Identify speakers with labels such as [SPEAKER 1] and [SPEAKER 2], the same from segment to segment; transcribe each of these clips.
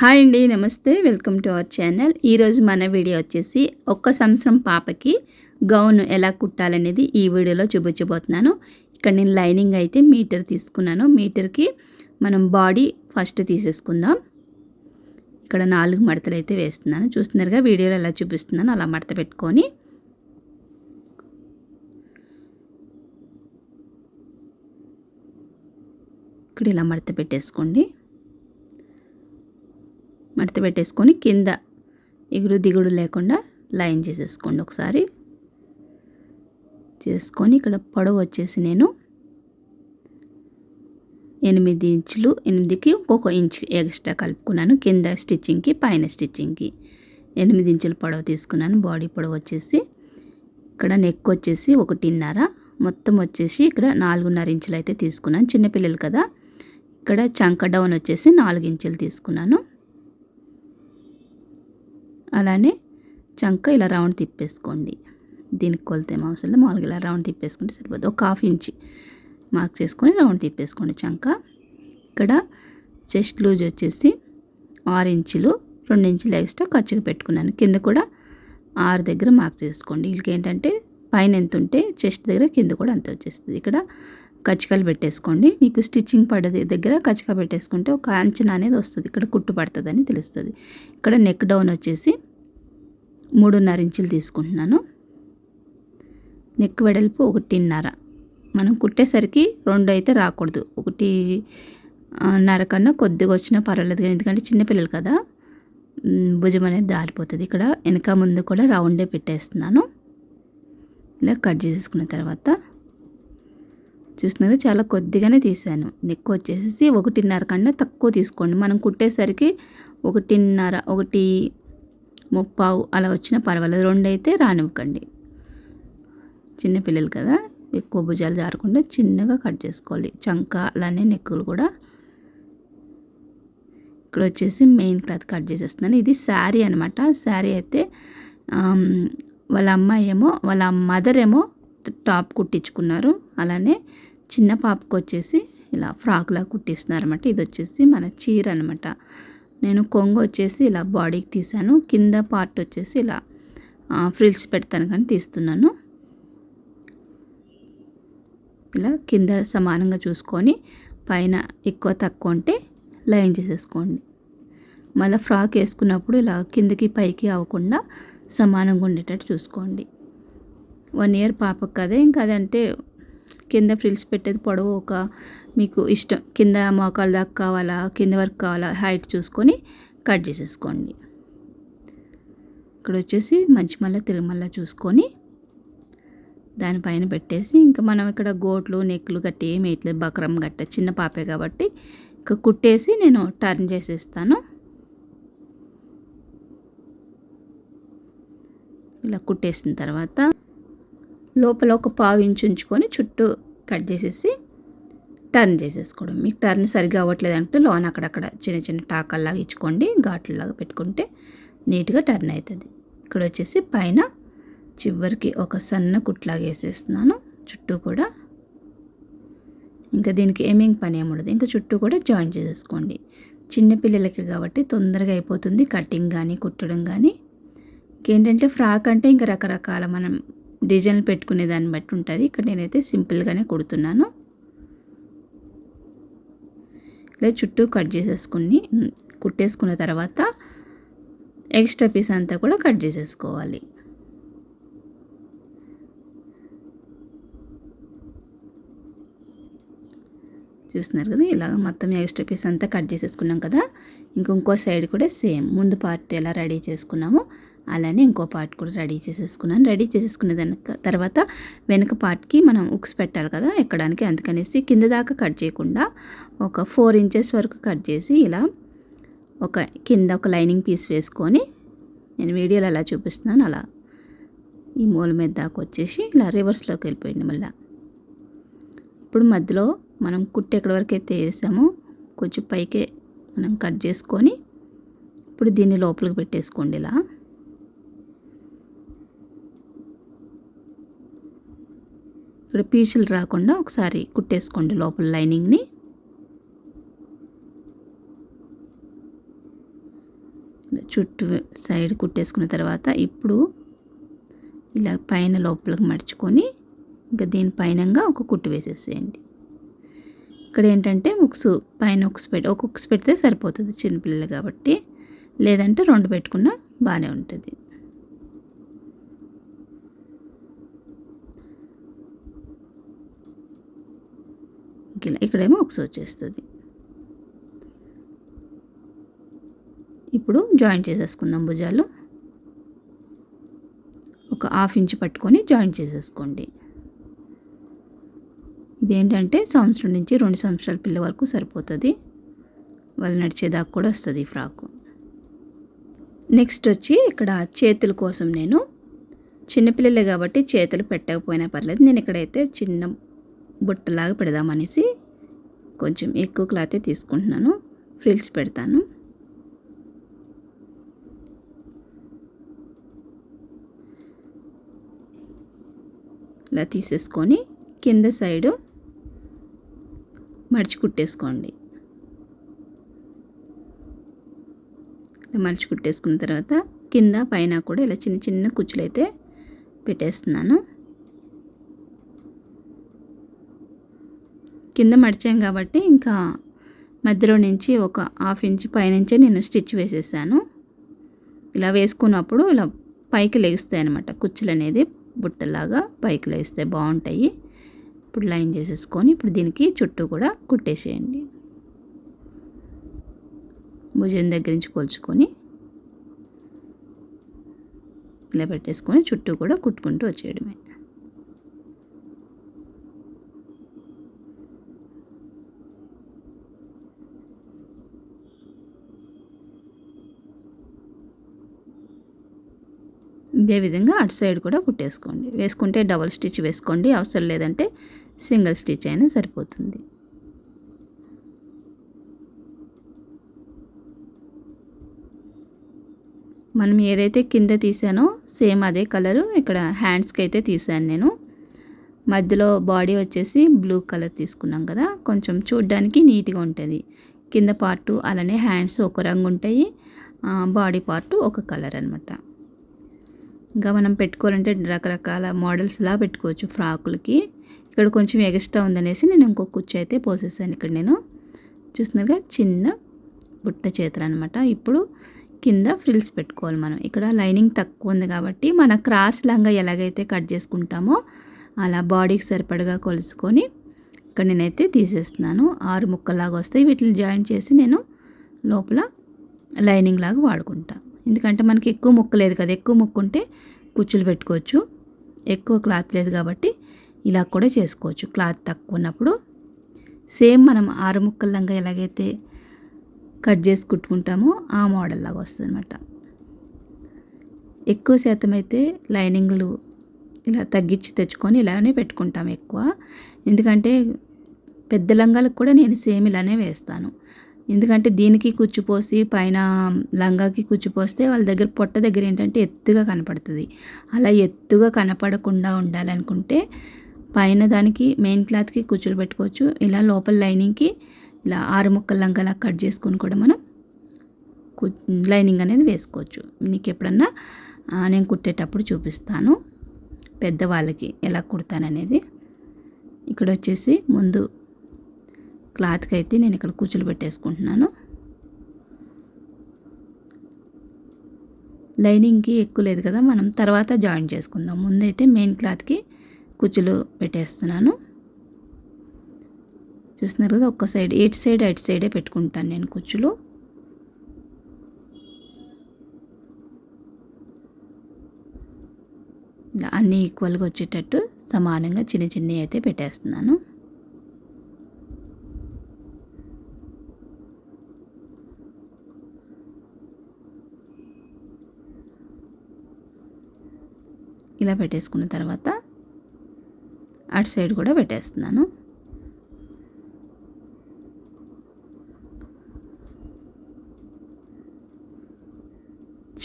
[SPEAKER 1] Hi అండి నమస్తే. Welcome to our channel. ఈరోజు మన వీడియో వచ్చేసి ఒక్క సంవత్సరం పాపకి గౌన్ ఎలా కుట్టాలనేది ఈ వీడియోలో చూపించబోతున్నాను. ఇక్కడ నేను లైనింగ్ అయితే మీటర్ తీసుకున్నాను. మీటర్కి మనం బాడీ ఫస్ట్ తీసేసుకుందాం. ఇక్కడ నాలుగు మడతలు అయితే వేస్తున్నాను. చూస్తున్నారుగా వీడియోలో ఎలా చూపిస్తున్నాను అలా మడత పెట్టుకొని. ఇక్కడ ఇలా మడత పెట్టేసుకోండి. మడత పెట్టేసుకొని కింద ఎగురు దిగుడు లేకుండా లైన్ చేసేసుకోండి ఒకసారి. చేసుకొని ఇక్కడ పొడవు వచ్చేసి నేను ఎనిమిది ఇంచులు ఎనిమిదికి ఇంకొక ఇంచ్ ఎక్స్ట్రా కలుపుకున్నాను. కింద స్టిచ్చింగ్కి పైన స్టిచ్చింగ్కి ఎనిమిది ఇంచుల పొడవు తీసుకున్నాను. బాడీ పొడవు వచ్చేసి ఇక్కడ నెక్ వచ్చేసి ఒకటిన్నర మొత్తం వచ్చేసి ఇక్కడ నాలుగున్నర ఇంచులు అయితే తీసుకున్నాను. చిన్నపిల్లలు కదా ఇక్కడ చంక డౌన్ వచ్చేసి నాలుగు ఇంచులు తీసుకున్నాను. అలానే చంక ఇలా రౌండ్ తిప్పేసుకోండి. దీనికి కొలితే అవసరం మామూలుగా ఇలా రౌండ్ తిప్పేసుకుంటే సరిపోతుంది ఒక హాఫ్ ఇంచ్ మార్క్ చేసుకొని రౌండ్ తిప్పేసుకోండి చంక. ఇక్కడ చెస్ట్ లూజ్ వచ్చేసి ఆరు ఇంచులు రెండు ఇంచులు ఎక్స్ట్రా ఖర్చుగా పెట్టుకున్నాను. కింద కూడా ఆరు దగ్గర మార్క్ చేసుకోండి. వీళ్ళకి ఏంటంటే పైన ఎంత ఉంటే చెస్ట్ దగ్గర కింద కూడా అంత వచ్చేస్తుంది. ఇక్కడ కచ్చికలు పెట్టేసుకోండి. మీకు స్టిచ్చింగ్ పడ్డది దగ్గర కచ్చిక పెట్టేసుకుంటే ఒక అంచనా అనేది వస్తుంది. ఇక్కడ కుట్టు పడుతుందని తెలుస్తుంది. ఇక్కడ నెక్ డౌన్ వచ్చేసి మూడున్నర ఇంచులు తీసుకుంటున్నాను. నెక్ వెడల్పు ఒకటిన్నర. మనం కుట్టేసరికి రెండు అయితే రాకూడదు. ఒకటి నర కన్నా కొద్దిగా వచ్చినా పర్వాలేదు కానీ ఎందుకంటే చిన్నపిల్లలు కదా. భుజం అనేది దారిపోతుంది ఇక్కడ. వెనక ముందు కూడా రౌండే పెట్టేస్తున్నాను. ఇలా కట్ చేసేసుకున్న తర్వాత చూస్తున్నారు చాలా కొద్దిగానే తీసాను. నెక్ వచ్చేసి ఒకటిన్నర కన్నా తక్కువ తీసుకోండి. మనం కుట్టేసరికి ఒకటిన్నర ఒకటి ముప్పావు అలా వచ్చినా పర్వాలేదు. రెండు అయితే రానివ్వకండి చిన్నపిల్లలు కదా ఎక్కువ భుజాలు జారకుండా చిన్నగా కట్ చేసుకోవాలి. చంక అలానే నెక్కులు కూడా. ఇక్కడ వచ్చేసి మెయిన్ క్లాత్ కట్ చేసేస్తున్నాను. ఇది శారీ అనమాట శారీ అయితే వాళ్ళ అమ్మాయి ఏమో వాళ్ళ మదర్ ఏమో టాప్ కుట్టించుకున్నారు. అలానే చిన్న పాపకు వచ్చేసి ఇలా ఫ్రాక్లా కుట్టిస్తున్నారు అనమాట ఇది వచ్చేసి మన చీర అనమాట నేను కొంగు వచ్చేసి ఇలా బాడీకి తీసాను కింద పార్ట్ వచ్చేసి ఇలా ఫ్రిల్స్ పెడతాను కానీ తీస్తున్నాను. ఇలా కింద సమానంగా చూసుకొని పైన ఎక్కువ తక్కువ ఉంటే లైన్ చేసేసుకోండి. మళ్ళీ ఫ్రాక్ వేసుకున్నప్పుడు ఇలా కిందకి పైకి అవ్వకుండా సమానంగా ఉండేటట్టు చూసుకోండి. వన్ ఇయర్ పాపకు కదే ఇంకా అదంటే కింద ఫ్రిల్స్ పెట్టేది పొడవు ఒక మీకు ఇష్టం. కింద మోకాలు దాకా కావాలా కింద వరకు కావాలా హైట్ చూసుకొని కట్ చేసేసుకోండి. ఇక్కడ వచ్చేసి మంచి మళ్ళీ తిరుమల చూసుకొని దానిపైన పెట్టేసి ఇంకా మనం ఇక్కడ గోట్లు నెక్లు గట్టి ఏమి వేయట్లేదు. బక్రం గట్ట చిన్న పాపే కాబట్టి ఇంకా కుట్టేసి నేను టర్న్ చేసేస్తాను. ఇలా కుట్టేసిన తర్వాత లోపల ఒక పావు ఇంచు ఉంచుకొని చుట్టూ కట్ చేసేసి టర్న్ చేసేసుకోవడం. మీకు టర్న్ సరిగ్గా అవ్వట్లేదు అంటే లోన్ అక్కడక్కడ చిన్న చిన్న టాకల్లాగా ఇచ్చుకోండి ఘాట్లలాగా పెట్టుకుంటే నీట్గా టర్న్ అవుతుంది. ఇక్కడ వచ్చేసి పైన చివరికి ఒక సన్న కుట్లాగా వేసేస్తున్నాను. చుట్టూ కూడా ఇంకా దీనికి ఏమేం పని ఏముండదు ఇంకా చుట్టూ కూడా జాయిన్ చేసేసుకోండి. చిన్నపిల్లలకి కాబట్టి తొందరగా అయిపోతుంది కటింగ్ కానీ కుట్టడం కానీ ఇంకేంటంటే ఫ్రాక్ అంటే ఇంకా రకరకాల మనం డిజైన్లు పెట్టుకునే దాన్ని బట్టి ఉంటుంది. ఇక్కడ నేనైతే సింపుల్గానే కుడుతున్నాను. ఇలా చుట్టూ కట్ చేసేసుకుని కుట్టేసుకున్న తర్వాత ఎక్స్ట్రా పీస్ అంతా కూడా కట్ చేసేసుకోవాలి. చూస్తున్నారు కదా ఇలాగ మొత్తం ఎక్స్ట్రా పీస్ అంతా కట్ చేసేసుకున్నాం కదా. ఇంకొంకో సైడ్ కూడా సేమ్. ముందు పార్ట్ ఎలా రెడీ చేసుకున్నామో అలానే ఇంకో పార్ట్ కూడా రెడీ చేసేసుకున్నాను. రెడీ చేసేసుకున్న దాని తర్వాత వెనక పార్ట్కి మనం ఉక్స్ పెట్టాలి కదా ఎక్కడానికి అందుకనేసి కింద దాకా కట్ చేయకుండా ఒక ఫోర్ ఇంచెస్ వరకు కట్ చేసి ఇలా ఒక కింద ఒక లైనింగ్ పీస్ వేసుకొని నేను వీడియోలో అలా చూపిస్తున్నాను. అలా ఈ మూల మీద దాకా వచ్చేసి ఇలా రివర్స్లోకి వెళ్ళిపోయింది మళ్ళీ. ఇప్పుడు మధ్యలో మనం కుట్టు ఎక్కడి వరకు అయితే వేసామో కొంచెం పైకే మనం కట్ చేసుకొని ఇప్పుడు దీన్ని లోపలికి పెట్టేసుకోండి ఇలా. ఇక్కడ పీసులు రాకుండా ఒకసారి కుట్టేసుకోండి లోపల లైనింగ్ని. చుట్టూ సైడ్ కుట్టేసుకున్న తర్వాత ఇప్పుడు ఇలా పైన లోపలికి మడుచుకొని ఇంకా దీని పైనంగా ఒక కుట్టు వేసేసేయండి. ఇక్కడ ఏంటంటే ఉక్స్ పైన ఒకసు పెట్టి ఒక ఉక్స్ పెడితే సరిపోతుంది చిన్నపిల్లలు కాబట్టి. లేదంటే రెండు పెట్టుకున్నా బాగానే ఉంటుంది. ఇలా ఇక్కడేమో ఒకసు వచ్చేస్తుంది. ఇప్పుడు జాయిన్ చేసేసుకుందాం భుజాలు. ఒక హాఫ్ ఇంచ్ పట్టుకొని జాయిన్ చేసేసుకోండి. ఇదేంటంటే సంవత్సరం నుంచి రెండు సంవత్సరాల పిల్ల వరకు సరిపోతుంది. వాళ్ళు నడిచేదాకా కూడా వస్తుంది ఈ ఫ్రాకు. నెక్స్ట్ వచ్చి ఇక్కడ చేతుల కోసం నేను చిన్నపిల్లలే కాబట్టి చేతులు పెట్టకపోయినా పర్లేదు. నేను ఇక్కడైతే చిన్న బుట్టలాగా పెడదామనేసి కొంచెం ఎక్కువ క్లాతే తీసుకుంటున్నాను. ఫ్రిల్స్ పెడతాను. ఇలా తీసేసుకొని కింద సైడు మడిచి కుట్టేసుకోండి. మడిచి కుట్టేసుకున్న తర్వాత కింద పైన కూడా ఇలా చిన్న చిన్న కుచ్చులు అయితే పెట్టేస్తున్నాను. కింద మడిచాం కాబట్టి ఇంకా మధ్యలో నుంచి ఒక హాఫ్ ఇంచ్ పైనుంచే నేను స్టిచ్ వేసేసాను. ఇలా వేసుకున్నప్పుడు ఇలా పైకి లేస్తాయి అనమాట కుచ్చులు అనేది బుట్టలాగా పైకి లేస్తే బాగుంటాయి. ఇప్పుడు లైన్ చేసేసుకొని ఇప్పుడు దీనికి చుట్టూ కూడా కుట్టేసేయండి. భుజం దగ్గర నుంచి కొలుచుకొని ఇలా పెట్టేసుకొని చుట్టూ కూడా కుట్టుకుంటూ వచ్చేయడమే. ఇదే విధంగా అటు సైడ్ కూడా కుట్టేసుకోండి. వేసుకుంటే డబల్ స్టిచ్ వేసుకోండి. అవసరం లేదంటే సింగిల్ స్టిచ్ అయినా సరిపోతుంది. మనం ఏదైతే కింద తీసానో సేమ్ అదే కలరు ఇక్కడ హ్యాండ్స్కి అయితే తీసాను నేను. మధ్యలో బాడీ వచ్చేసి బ్లూ కలర్ తీసుకున్నాం కదా కొంచెం చూడ్డానికి నీట్గా ఉంటుంది. కింద పార్టు అలానే హ్యాండ్స్ ఒక రంగు ఉంటాయి బాడీ పార్టు ఒక కలర్ అనమాట ఇంకా మనం పెట్టుకోవాలంటే రకరకాల మోడల్స్లా పెట్టుకోవచ్చు ఫ్రాకులకి. ఇక్కడ కొంచెం ఎగస్ట్రా ఉందనేసి నేను ఇంకొక కుచ్చు అయితే పోసేసాను ఇక్కడ నేను. చూస్తున్నారుగా చిన్న బుట్ట చేతులు అనమాట ఇప్పుడు కింద ఫ్రిల్స్ పెట్టుకోవాలి మనం. ఇక్కడ లైనింగ్ తక్కువ ఉంది కాబట్టి మన క్రాస్ లాగా ఎలాగైతే కట్ చేసుకుంటామో అలా బాడీకి సరిపడగా కొలుసుకొని ఇక్కడ నేనైతే తీసేస్తున్నాను. ఆరు ముక్కలాగా వస్తాయి. వీటిని జాయిన్ చేసి నేను లోపల లైనింగ్ లాగా వాడుకుంటాను ఎందుకంటే మనకి ఎక్కువ ముక్క లేదు కదా. ఎక్కువ ముక్కు ఉంటే కుచ్చులు పెట్టుకోవచ్చు. ఎక్కువ క్లాత్ లేదు కాబట్టి ఇలా కూడా చేసుకోవచ్చు. క్లాత్ తక్కువ ఉన్నప్పుడు సేమ్ మనం ఆరు ముక్కల్లంగా ఎలాగైతే కట్ చేసి కుట్టుకుంటామో ఆ మోడల్ లాగా వస్తుంది అనమాట ఎక్కువ శాతం అయితే లైనింగ్లు ఇలా తగ్గించి తెచ్చుకొని ఇలానే పెట్టుకుంటాం ఎక్కువ. ఎందుకంటే పెద్ద లంగాలకు కూడా నేను సేమ్ ఇలానే వేస్తాను. ఎందుకంటే దీనికి కుచ్చిపోసి పైన లంగాకి కుచ్చిపోస్తే వాళ్ళ దగ్గర పొట్ట దగ్గర ఏంటంటే ఎత్తుగా కనపడుతుంది. అలా ఎత్తుగా కనపడకుండా ఉండాలనుకుంటే పైన దానికి మెయిన్ క్లాత్కి కుచ్చులు పెట్టుకోవచ్చు. ఇలా లోపల లైనింగ్కి ఇలా ఆరు ముక్కల లంగాలా కట్ చేసుకొని కూడా మనం లైనింగ్ అనేది వేసుకోవచ్చు. నీకు ఎప్పుడన్నా నేను కుట్టేటప్పుడు చూపిస్తాను. పెద్దవాళ్ళకి ఎలా కుడతాననేది. ఇక్కడ వచ్చేసి ముందు క్లాత్కి అయితే నేను ఇక్కడ కుచ్చులు పెట్టేసుకుంటున్నాను. లైనింగ్కి ఎక్కువ లేదు కదా మనం తర్వాత జాయిన్ చేసుకుందాం. ముందైతే మెయిన్ క్లాత్కి కుచ్చులు పెట్టేస్తున్నాను. చూస్తున్నారు కదా ఒక్క సైడ్ ఎయిట్ సైడ్ ఎయిట్ సైడే పెట్టుకుంటాను నేను కుచ్చులు. ఇలా అన్నీ ఈక్వల్గా వచ్చేటట్టు సమానంగా చిన్న చిన్నవి అయితే పెట్టేస్తున్నాను. ఇలా పెట్టేసుకున్న తర్వాత అటు సైడ్ కూడా పెట్టేస్తున్నాను.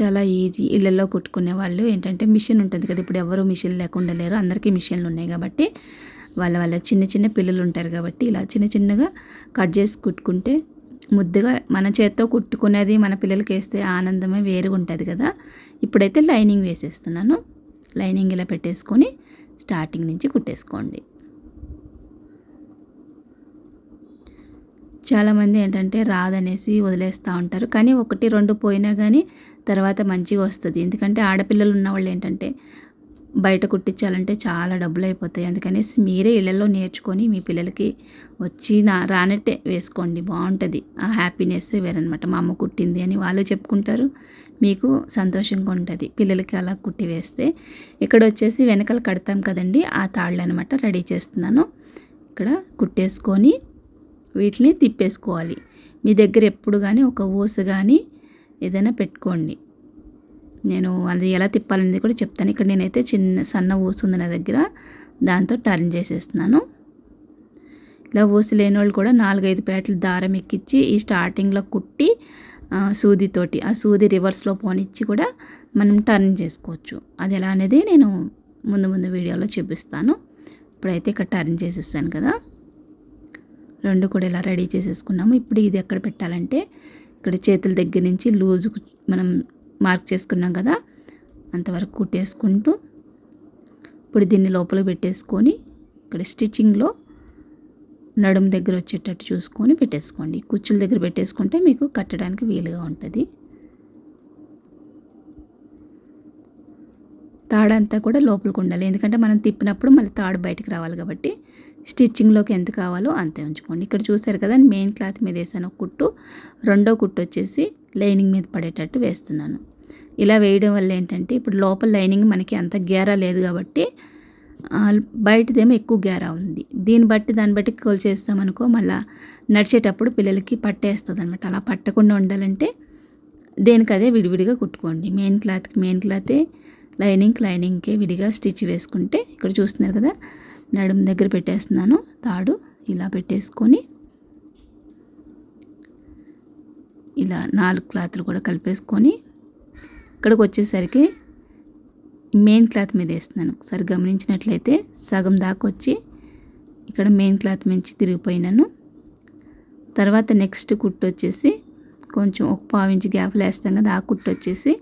[SPEAKER 1] చాలా ఈజీ ఇళ్ళల్లో కుట్టుకునే వాళ్ళు ఏంటంటే మిషన్ ఉంటుంది కదా ఇప్పుడు ఎవరు మిషన్ లేకుండా లేరు అందరికీ మిషన్లు ఉన్నాయి కాబట్టి వాళ్ళ వాళ్ళ చిన్న చిన్న పిల్లలు ఉంటారు కాబట్టి ఇలా చిన్న చిన్నగా కట్ చేసి కుట్టుకుంటే ముద్దుగా మన చేత్తో కుట్టుకునేది మన పిల్లలకి వేస్తే ఆనందమే వేరుగా ఉంటుంది కదా. ఇప్పుడైతే లైనింగ్ వేసేస్తున్నాను. లైనింగ్ ఇలా పెట్టేసుకొని స్టార్టింగ్ నుంచి కుట్టేసుకోండి. చాలామంది ఏంటంటే రాదనేసి వదిలేస్తూ ఉంటారు. కానీ ఒకటి రెండు పోయినా కానీ తర్వాత మంచిగా వస్తుంది. ఎందుకంటే ఆడపిల్లలు ఉన్న వాళ్ళు ఏంటంటే బయట కుట్టించాలంటే చాలా డబ్బులు అయిపోతాయి అందుకనేసి మీరే ఇళ్ళల్లో నేర్చుకొని మీ పిల్లలకి వచ్చి నా రానట్టే వేసుకోండి. బాగుంటుంది ఆ హ్యాపీనెస్ వేరనమాట మా అమ్మ కుట్టింది అని వాళ్ళు చెప్పుకుంటారు. మీకు సంతోషంగా ఉంటుంది. పిల్లలకి అలా కుట్టి వేస్తే ఇక్కడ వచ్చేసి వెనకాల కడతాం కదండి. ఆ తాళ్ళు అనమాట రెడీ చేస్తున్నాను. ఇక్కడ కుట్టేసుకొని వీటిని తిప్పేసుకోవాలి. మీ దగ్గర ఎప్పుడు కానీ ఒక ఊస కానీ ఏదైనా పెట్టుకోండి. నేను అది ఎలా తిప్పాలనేది కూడా చెప్తాను. ఇక్కడ నేనైతే చిన్న సన్న ఊస్తుంది నా దగ్గర. దాంతో టర్న్ చేసేస్తున్నాను. ఇలా ఊసి లేని వాళ్ళు కూడా నాలుగైదు పేటలు దారం ఎక్కించి ఈ స్టార్టింగ్లో కుట్టి సూదితోటి ఆ సూది రివర్స్లో పోనిచ్చి కూడా మనం టర్న్ చేసుకోవచ్చు. అది ఎలా అనేది నేను ముందు ముందు వీడియోలో చూపిస్తాను. ఇప్పుడైతే ఇక్కడ టర్న్ చేసేసాను కదా. రెండు కూడా ఇలా రెడీ చేసేసుకున్నాము. ఇప్పుడు ఇది ఎక్కడ పెట్టాలంటే ఇక్కడ చేతుల దగ్గర నుంచి లూజు మనం మార్క్ చేసుకున్నాం కదా అంతవరకు కుట్టేసుకుంటూ ఇప్పుడు దీన్ని లోపల పెట్టేసుకొని ఇక్కడ స్టిచ్చింగ్లో నడుము దగ్గర వచ్చేటట్టు చూసుకొని పెట్టేసుకోండి. కుచ్చుల దగ్గర పెట్టేసుకుంటే మీకు కట్టడానికి వీలుగా ఉంటుంది. తాడంతా కూడా లోపలికి ఉండాలి. ఎందుకంటే మనం తిప్పినప్పుడు మళ్ళీ తాడు బయటకు రావాలి కాబట్టి స్టిచ్చింగ్లోకి ఎంత కావాలో అంతే ఉంచుకోండి. ఇక్కడ చూసారు కదా మెయిన్ క్లాత్ మీద వేసాను ఒక కుట్టు. రెండో కుట్టు వచ్చేసి లైనింగ్ మీద పడేటట్టు వేస్తున్నాను. ఇలా వేయడం వల్ల ఏంటంటే ఇప్పుడు లోపల లైనింగ్ మనకి అంత గేరా లేదు కాబట్టి బయటదేమో ఎక్కువ గేరా ఉంది. దీన్ని బట్టి దాన్ని బట్టి కొలిచేస్తామనుకో మళ్ళీ నడిచేటప్పుడు పిల్లలకి పట్టేస్తుంది అనమాట అలా పట్టకుండా ఉండాలంటే దేనికి అదే విడివిడిగా కుట్టుకోండి. మెయిన్ క్లాత్కి మెయిన్ క్లాతే లైనింగ్ లైనింగ్కే విడిగా స్టిచ్ వేసుకుంటే ఇక్కడ చూస్తున్నారు కదా నడుము దగ్గర పెట్టేస్తున్నాను తాడు ఇలా పెట్టేసుకొని ఇలా నాలుగు క్లాత్లు కూడా కలిపేసుకొని ఇక్కడికి వచ్చేసరికి మెయిన్ క్లాత్ మీద వేస్తున్నాను. ఒకసారి గమనించినట్లయితే సగం దాకా వచ్చి ఇక్కడ మెయిన్ క్లాత్ మించి తిరిగిపోయినాను. తర్వాత నెక్స్ట్ కుట్టు వచ్చేసి కొంచెం ఒక పావించి గ్యాప్లు వేస్తాం కదా ఆ కుట్టు వచ్చేసి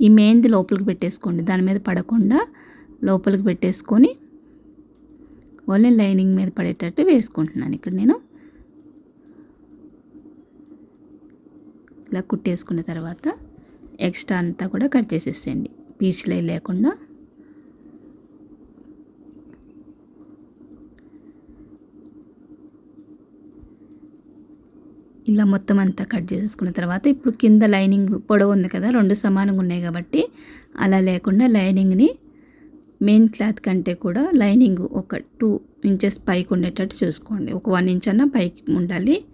[SPEAKER 1] ఈ మెయింది లోపలికి పెట్టేసుకోండి. దాని మీద పడకుండా లోపలికి పెట్టేసుకొని ఓన్లీ లైనింగ్ మీద పడేటట్టు వేసుకుంటున్నాను ఇక్కడ నేను. ఇలా కుట్టేసుకున్న తర్వాత ఎక్స్ట్రా అంతా కూడా కట్ చేసేసేయండి. పీచులే లేకుండా ఇలా మొత్తం అంతా కట్ చేసుకున్న తర్వాత ఇప్పుడు కింద లైనింగ్ పొడవు ఉంది కదా రెండు సమానంగా ఉన్నాయి కాబట్టి అలా లేకుండా లైనింగ్ని మెయిన్ క్లాత్ కంటే కూడా లైనింగ్ ఒక టూ ఇంచెస్ పైకి ఉండేటట్టు చూసుకోండి. ఒక వన్ ఇంచ్ అన్న పైకి ఉండాలి.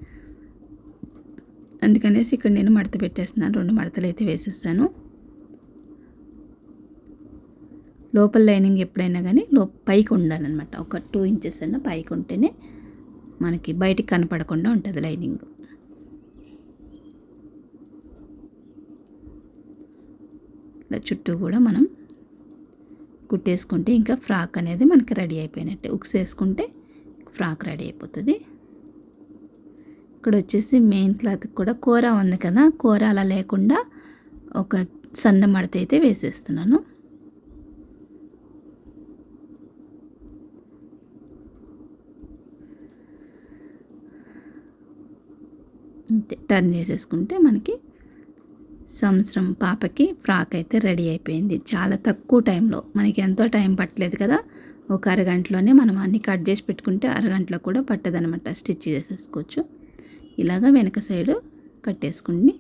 [SPEAKER 1] అందుకనేసి ఇక్కడ నేను మడత పెట్టేస్తున్నాను. రెండు మడతలు అయితే వేసేస్తాను. లోపల లైనింగ్ ఎప్పుడైనా కానీ లో పైకి ఉండాలన్నమాట. ఒక టూ ఇంచెస్ అన్న పైకి ఉంటేనే మనకి బయటికి కనపడకుండా ఉంటుంది లైనింగ్. ఇలా చుట్టూ కూడా మనం కుట్టేసుకుంటే ఇంకా ఫ్రాక్ అనేది మనకి రెడీ అయిపోయినట్టే. ఉక్స్ వేసుకుంటే ఫ్రాక్ రెడీ అయిపోతుంది. ఇక్కడ వచ్చేసి మెయిన్ క్లాత్ కూడా కూర ఉంది కదా కూర అలా లేకుండా ఒక సన్న మడత అయితే వేసేస్తున్నాను. అంతే టర్న్ చేసేసుకుంటే మనకి సంవత్సరం పాపకి ఫ్రాక్ అయితే రెడీ అయిపోయింది. చాలా తక్కువ టైంలో. మనకి ఎంతో టైం పట్టలేదు కదా? ఒక అరగంటలోనే మనం అన్ని కట్ చేసి పెట్టుకుంటే అరగంటలో కూడా పట్టదనమాట స్టిచ్ చేసేసుకోవచ్చు. ఇలాగా వెనక సైడు కట్టేసుకుని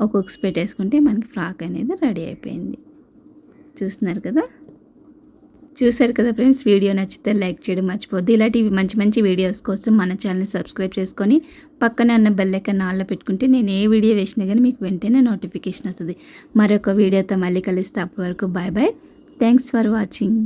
[SPEAKER 1] ఒక్కొక్క పెట్టేసుకుంటే మనకి ఫ్రాక్ అనేది రెడీ అయిపోయింది. చూస్తున్నారు కదా? చూశారు కదా ఫ్రెండ్స్ వీడియో నచ్చితే లైక్ చేయడం మర్చిపోద్ది ఇలాంటి మంచి మంచి వీడియోస్ కోసం మన ఛానల్ని సబ్స్క్రైబ్ చేసుకొని పక్కనే అన్న బెల్లైకన్ ఆల్లో పెట్టుకుంటే నేను ఏ వీడియో వేసినా కానీ మీకు వెంటనే నోటిఫికేషన్ వస్తుంది. మరొక వీడియోతో మళ్ళీ కలిస్తే. అప్పటి వరకు bye bye thanks for watching.